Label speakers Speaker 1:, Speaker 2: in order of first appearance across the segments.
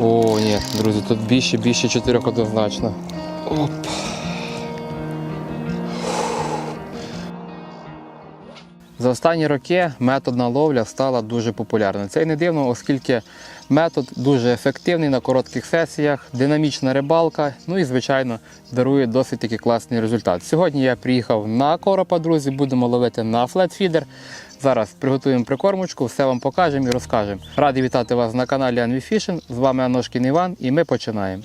Speaker 1: О, ні, друзі, тут більше, більше чотирьох однозначно. Оп. За останні роки методна ловля стала дуже популярною. Це і не дивно, оскільки метод дуже ефективний на коротких сесіях, динамічна рибалка, ну і, звичайно, дарує досить таки класний результат. Сьогодні я приїхав на коропа, друзі, будемо ловити на флетфідер. Зараз приготуємо прикормочку, все вам покажемо і розкажемо. Радий вітати вас на каналі Anvi. З вами Аношкін Іван і ми починаємо.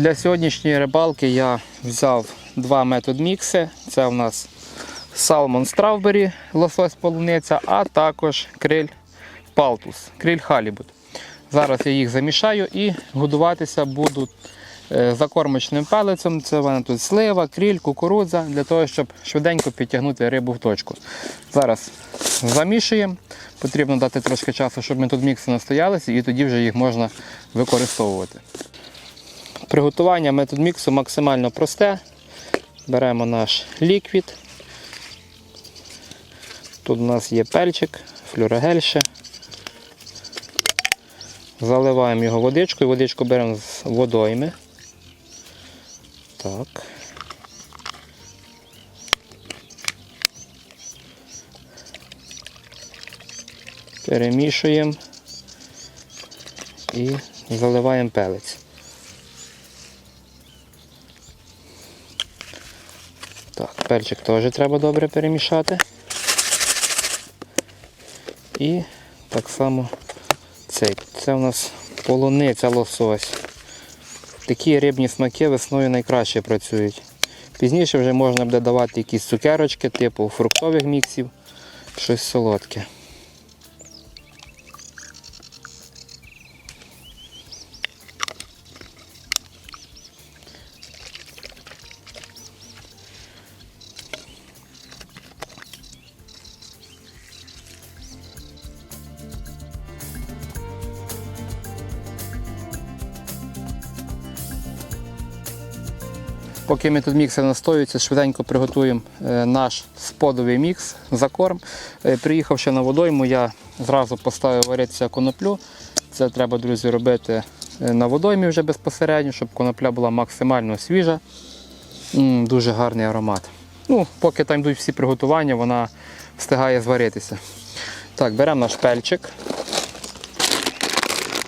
Speaker 1: Для сьогоднішньої рибалки я взяв два метод мікси. Це у нас Salmon Strawberry, лосось полуниця, а також криль Палтус, криль Халібут. Зараз я їх замішаю і годуватися буду е, закормочним пелицем. Це в мене тут слива, кріль, кукурудза, для того, щоб швиденько підтягнути рибу в точку. Зараз замішуємо. Потрібно дати трошки часу, щоб метод мікси настоялися, і тоді вже їх можна використовувати. Приготування метод міксу максимально просте. Беремо наш ліквід. Тут у нас є пельчик, флюрогельше. Заливаємо його водичкою, водичку беремо з водойми. Так. Перемішуємо і заливаємо пелець. Так, перчик теж треба добре перемішати. І так само цей. Це у нас полуниця лосось. Такі рибні смаки весною найкраще працюють. Пізніше вже можна буде давати якісь цукерочки, типу фруктових міксів, щось солодке. Поки ми тут міксер настоюється, швиденько приготуємо е, наш сподовий мікс за корм. Е, Приїхавши на водойму, я зразу поставив варитися коноплю. Це треба, друзі, робити е, на водоймі вже безпосередньо, щоб конопля була максимально свіжа. Дуже гарний аромат. Ну, Поки там йдуть всі приготування, вона встигає зваритися. Так, беремо наш пельчик.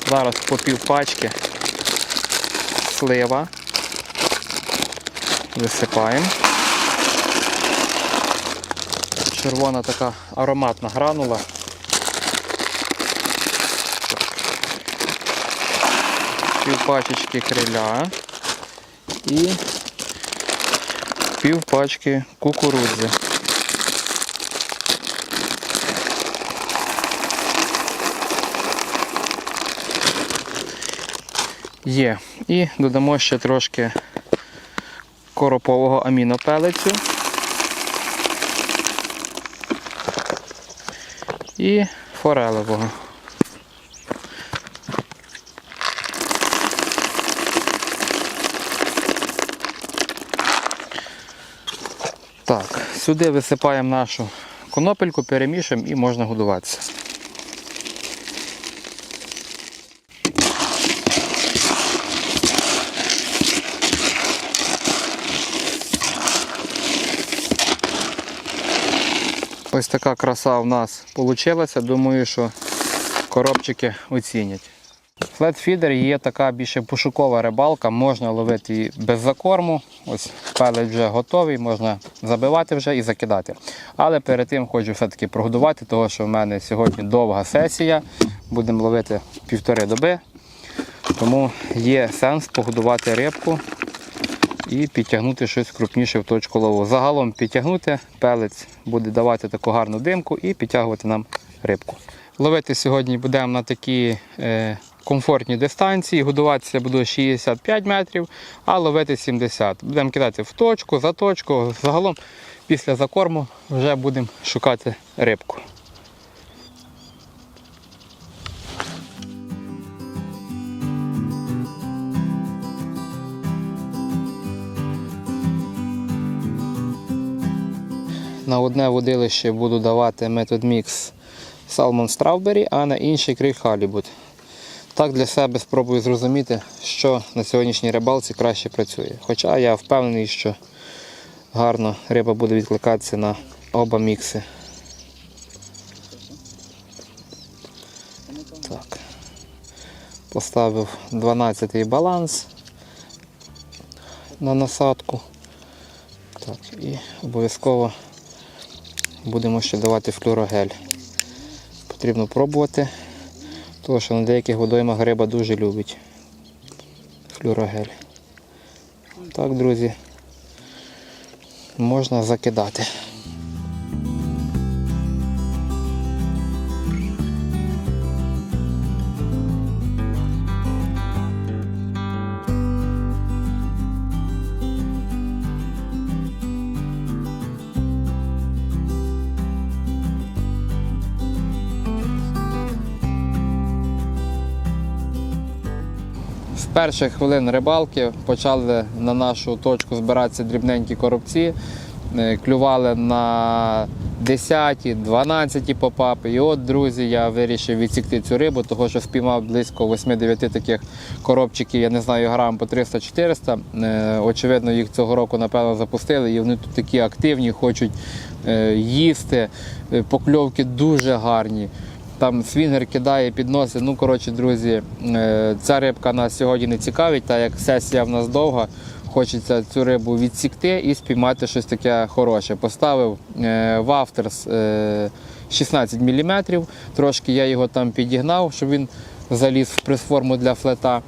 Speaker 1: Зараз по пів пачки слива. Висипаємо. Червона така ароматна гранула. Пів пачечки криля і пів пачки кукурудзи. Є. І додамо ще трошки коропового амінопелецю. І форелевого. Так, сюди висипаємо нашу конопельку, перемішуємо і можна годуватися. Ось така краса в нас вийшла. Думаю, що коробчики оцінять. Флетфідер є така більше пошукова рибалка, можна ловити її без закорму. Ось пелець вже готовий, можна забивати вже і закидати. Але перед тим хочу все-таки прогодувати, тому що в мене сьогодні довга сесія. Будемо ловити півтори доби. Тому є сенс погодувати рибку і підтягнути щось крупніше в точку лову. Загалом підтягнути, пелець буде давати таку гарну димку і підтягувати нам рибку. Ловити сьогодні будемо на такі е, комфортні дистанції. Годуватися буду 65 метрів, а ловити 70. Будемо кидати в точку, за точку. Загалом після закорму вже будемо шукати рибку. На одне водилище буду давати метод мікс Salmon Strawberry, а на інший криль Halibut. Так для себе спробую зрозуміти, що на сьогоднішній рибалці краще працює. Хоча я впевнений, що гарно риба буде відкликатися на оба мікси. Так. Поставив 12-й баланс на насадку. Так, і обов'язково будемо ще давати флюрогель. Потрібно пробувати, тому що на деяких водоймах риба дуже любить флюрогель. Так, друзі, можна закидати. Перших хвилин рибалки почали на нашу точку збиратися дрібненькі коробці, Е, клювали на 10, 12 попапи. І от, друзі, я вирішив відсікти цю рибу, тому що спіймав близько 8-9 таких коробчиків, я не знаю, грам по 300-400. Е, Очевидно, їх цього року, напевно, запустили, і вони тут такі активні, хочуть е, їсти. Покльовки дуже гарні. Там свінгер кидає, підносить. Ну, коротше, друзі, е, ця рибка нас сьогодні не цікавить, так як сесія в нас довга. Хочеться цю рибу відсікти і спіймати щось таке хороше. Поставив вафтерс е, 16 мм. Трошки я його там підігнав, щоб він заліз в пресформу для флета.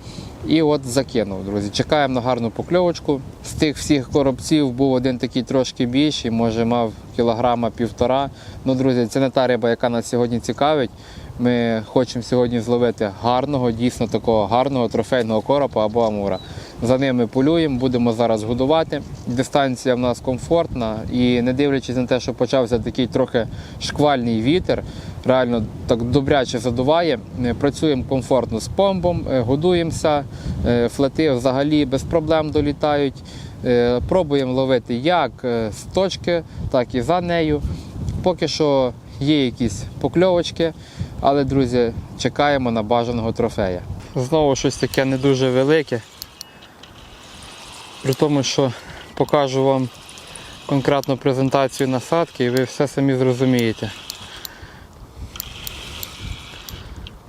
Speaker 1: І от закинув, друзі. Чекаємо на гарну покльовочку. З тих всіх коробців був один такий трошки більший, може мав кілограма півтора. Ну, друзі, це не та риба, яка нас сьогодні цікавить. Ми хочемо сьогодні зловити гарного, дійсно такого гарного трофейного коропа або амура. За ними полюємо, будемо зараз годувати. Дистанція в нас комфортна і не дивлячись на те, що почався такий трохи шквальний вітер, реально так добряче задуває. Е, Працюємо комфортно з помбом, е, годуємося, е, флети взагалі без проблем долітають. Пробуємо ловити як з точки, так і за нею. Поки що є якісь покльовочки, але, друзі, чекаємо на бажаного трофея. Знову щось таке не дуже велике. При тому, що покажу вам конкретну презентацію насадки і ви все самі зрозумієте.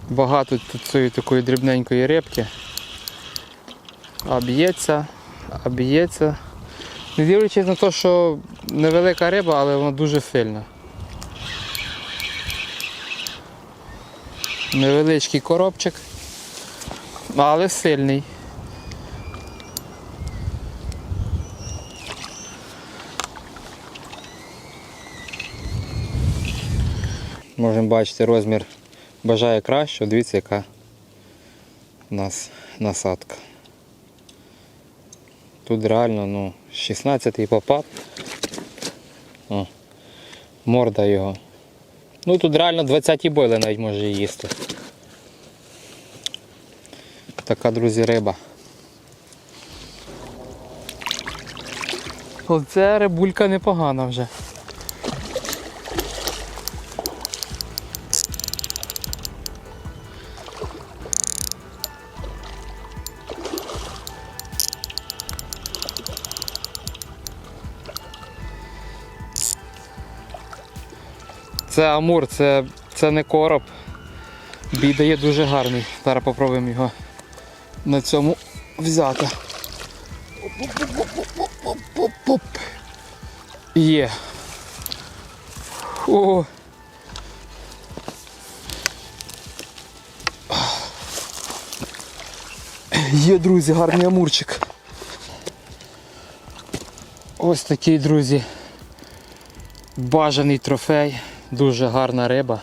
Speaker 1: Багато тут цієї такої дрібненької рибки. А б'ється, а б'ється. Не дивлячись на те, що невелика риба, але вона дуже сильна. Невеличкий коробчик, але сильний. Можемо бачити розмір бажає краще, дивіться, яка у нас насадка. Тут реально ну, 16-й попап. О, морда його. Ну тут реально 20-ті бойли навіть може їсти. Така, друзі, риба. Оце рибулька непогана вже. Це амур, це, це не короб. Бій дає дуже гарний. Зараз попробуємо його на цьому взяти. Є. О. Є, друзі, гарний амурчик. Ось такий, друзі, бажаний трофей, дуже гарна риба.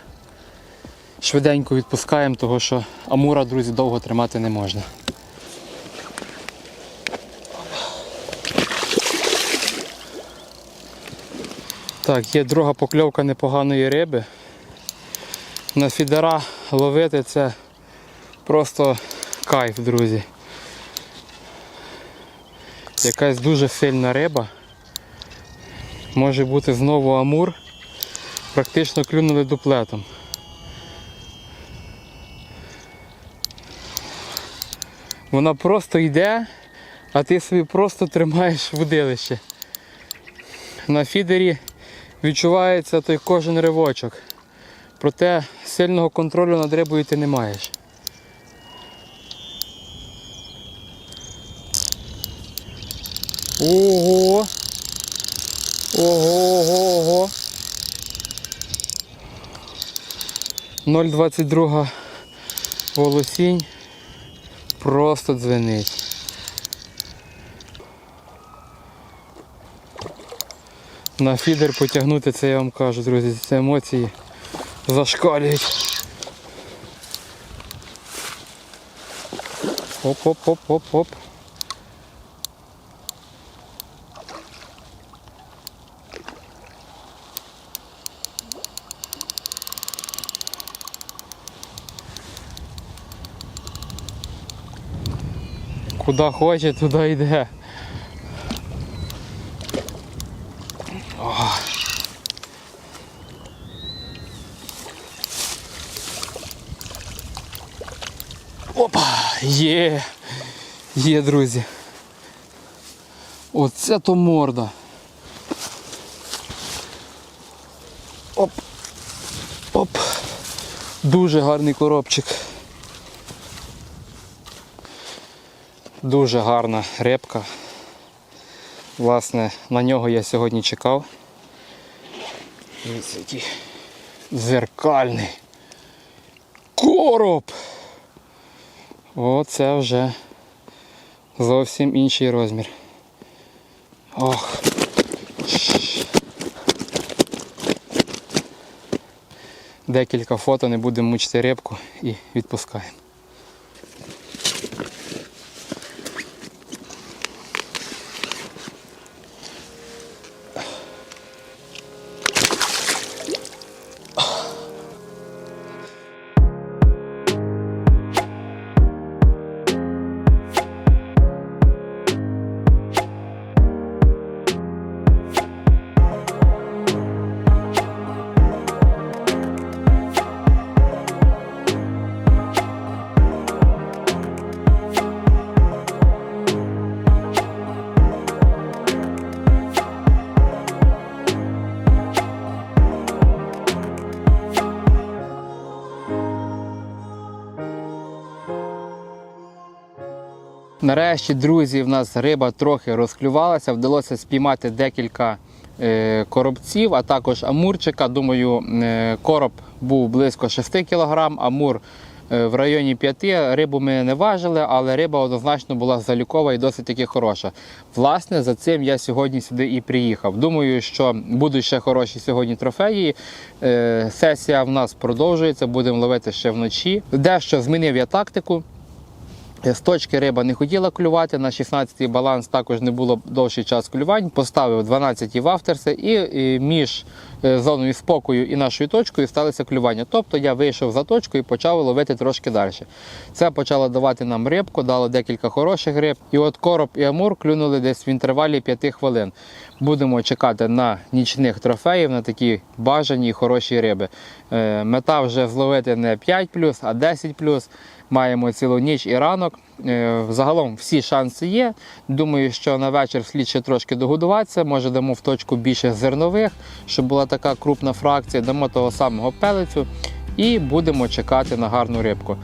Speaker 1: швиденько відпускаємо, тому що амура, друзі, довго тримати не можна. Так, є друга покльовка непоганої риби. На фідера ловити це просто кайф, друзі. Якась дуже сильна риба. Може бути знову амур. Практично клюнули дуплетом. Вона просто йде, а ти собі просто тримаєш водилище. На фідері відчувається той кожен ривочок. Проте сильного контролю над рибою ти не маєш. Ого! Ого, ого, ого. 0,22 волосінь просто дзвенить. На фідер потягнути це я вам кажу, друзі, це емоції зашкалюють. Оп-оп-оп-оп-оп. Куди хоче, туди йде. Опа! Є! Є, друзі. Оце то морда. Оп! Оп! Дуже гарний коробчик. Дуже гарна рибка. Власне, на нього я сьогодні чекав. Дивіться, який короб. Оце вже зовсім інший розмір. Ох. Декілька фото, не будемо мучити рибку і відпускаємо. Нарешті, друзі, в нас риба трохи розклювалася, вдалося спіймати декілька е, коробців, а також амурчика. Думаю, е, короб був близько 6 кг, амур е, в районі 5. Рибу ми не важили, але риба однозначно була залікова і досить таки хороша. Власне, за цим я сьогодні сюди і приїхав. Думаю, що будуть ще хороші сьогодні трофеї. Сесія в нас продовжується, будемо ловити ще вночі. Дещо змінив я тактику. З точки риба не хотіла клювати, на 16-й баланс також не було довший час клювань. Поставив 12 вафтерси і, між е, зоною спокою і нашою точкою сталося клювання. Тобто я вийшов за точку і почав ловити трошки далі. Це почало давати нам рибку, дало декілька хороших риб. І от короб і амур клюнули десь в інтервалі 5 хвилин. Будемо чекати на нічних трофеїв, на такі бажані і хороші риби. Е, Мета вже зловити не 5 а 10 Маємо цілу ніч і ранок. Е, Загалом всі шанси є. Думаю, що на вечір слід ще трошки догодуватися. Може дамо в точку більше зернових, щоб була така крупна фракція, дамо того самого пелицю і будемо чекати на гарну рибку.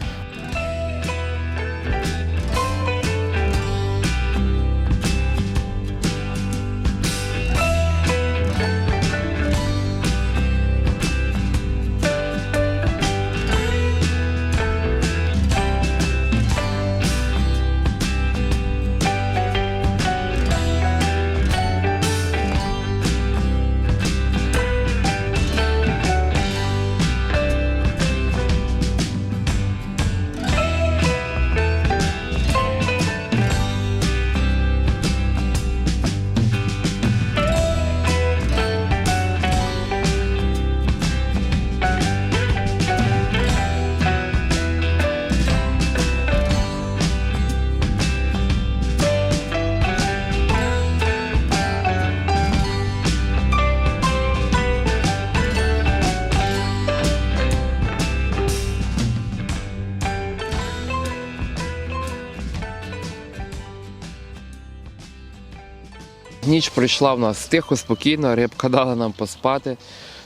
Speaker 2: Ніч пройшла в нас тихо, спокійно, рибка дала нам поспати.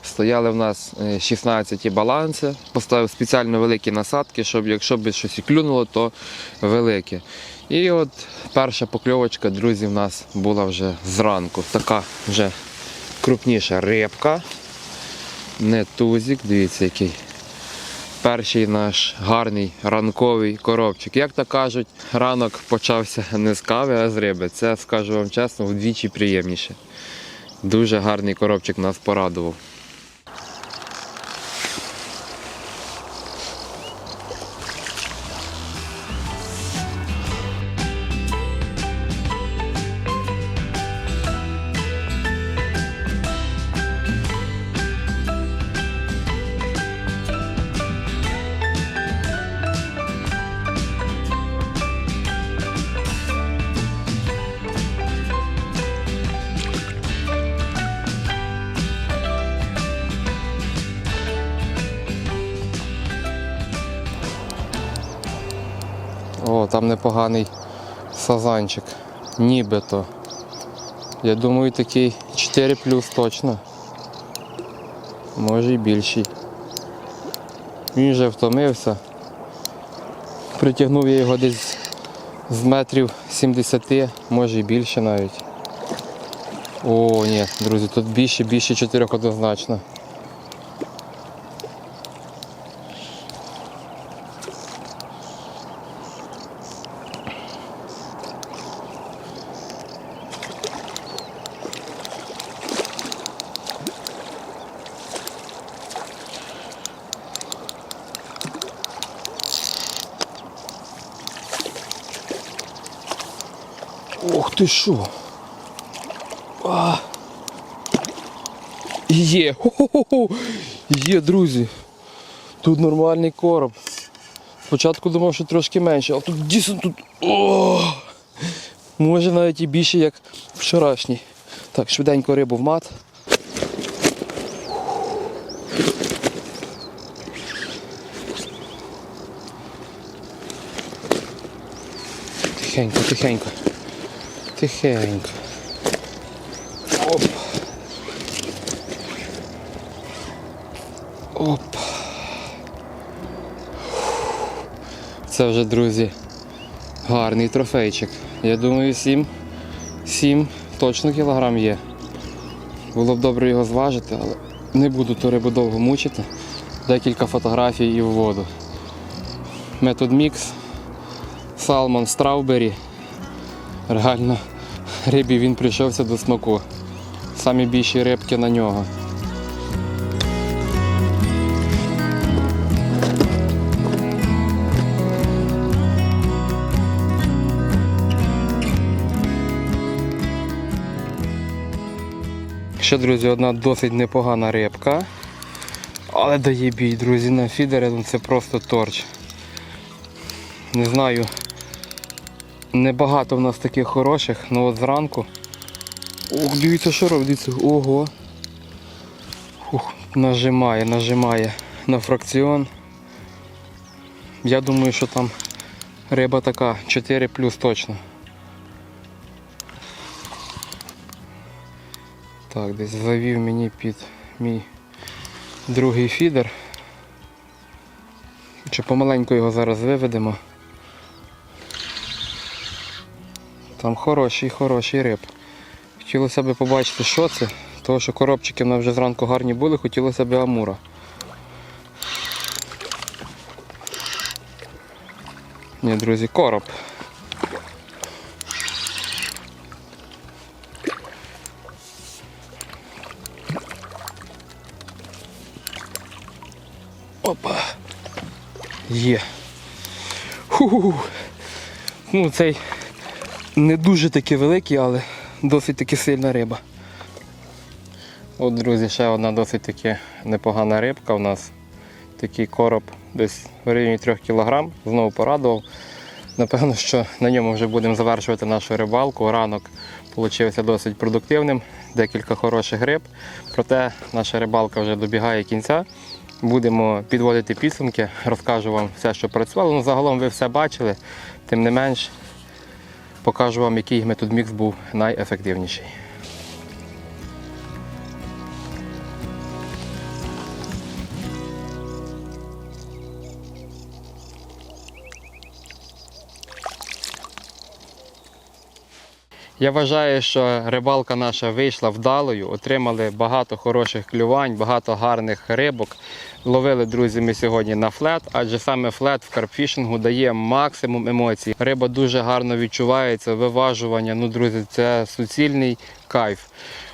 Speaker 2: Стояли в нас е, 16 баланси, поставив спеціально великі насадки, щоб якщо б щось і клюнуло, то велике. І от перша покльовочка, друзі, в нас була вже зранку. Така вже крупніша рибка. Не тузик, дивіться який. Перший наш гарний ранковий коробчик. Як то кажуть, ранок почався не з кави, а з риби. Це, скажу вам чесно, вдвічі приємніше. Дуже гарний коробчик нас порадував. Там непоганий сазанчик. Нібито. Я думаю, такий 4 плюс точно. Може і більший. Він вже втомився. Притягнув я його десь з метрів 70, може і більше навіть. О, ні, друзі, тут більше, більше 4 однозначно. Ох ти що? А. Є! Хо-хо-хо! Є, друзі. Тут нормальний короб. Спочатку думав, що трошки менше, але тут дійсно тут. О! Може навіть і більше, як вчорашній. Так, швиденько рибу в мат. Тихенько, тихенько. Тихенько. Оп. Оп. Це вже, друзі, гарний трофейчик. Я думаю, 7, 7 точно кілограм є. Було б добре його зважити, але не буду ту рибу довго мучити. Декілька фотографій і в воду. Метод мікс, салмон страубері. Реально рибі він прийшовся до смаку. Самі більші рибки на нього. Ще, друзі, одна досить непогана рибка. Але дає бій, друзі, на фідери ну, це просто торч. Не знаю, Небагато в нас таких хороших, ну от зранку. Ох, дивіться, що робить, дивіться, ого. Ух, нажимає, нажимає на фракціон. Я думаю, що там риба така 4 плюс точно. Так, десь завів мені під мій другий фідер. Чи помаленьку його зараз виведемо. Там хороший, хороший риб. Хотілося б побачити, що це, тому що коробчики в нас вже зранку гарні були, хотілося б амура. Ні, друзі, короб. Опа. Є. Ху-ху-ху. Ну, цей не дуже таки великий, але досить таки сильна риба. От, друзі, ще одна досить таки непогана рибка у нас. Такий короб десь в районі 3 кг. Знову порадував. Напевно, що на ньому вже будемо завершувати нашу рибалку. Ранок вийшов досить продуктивним, декілька хороших риб. Проте наша рибалка вже добігає кінця. Будемо підводити підсумки, розкажу вам все, що працювало. Ну, загалом ви все бачили, тим не менш покажу вам, який метод мікс був найефективніший.
Speaker 1: Я вважаю, що рибалка наша вийшла вдалою, отримали багато хороших клювань, багато гарних рибок. Ловили, друзі, ми сьогодні на флет, адже саме флет в карпфішингу дає максимум емоцій. Риба дуже гарно відчувається, виважування. Ну, друзі, це суцільний кайф.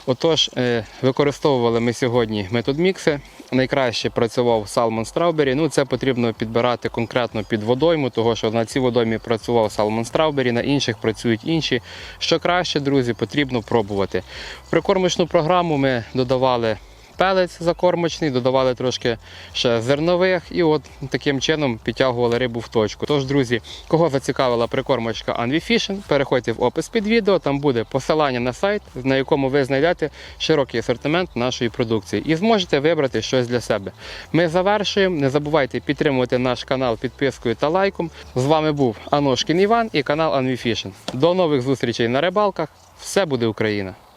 Speaker 1: Отож, е, використовували ми сьогодні метод мікси. Найкраще працював Salmon Strawberry. Ну, це потрібно підбирати конкретно під водойму, тому що на цій водоймі працював Salmon Strawberry, на інших працюють інші. Що краще, друзі, потрібно пробувати. В прикормочну програму ми додавали пелець закормочний, додавали трошки ще зернових і от таким чином підтягували рибу в точку. Тож, друзі, кого зацікавила прикормочка Anvi Fishing, переходьте в опис під відео, там буде посилання на сайт, на якому ви знайдете широкий асортимент нашої продукції і зможете вибрати щось для себе. Ми завершуємо. Не забувайте підтримувати наш канал підпискою та лайком. З вами був Аношкін Іван і канал Anvi Fishing. До нових зустрічей на рибалках. Все буде Україна!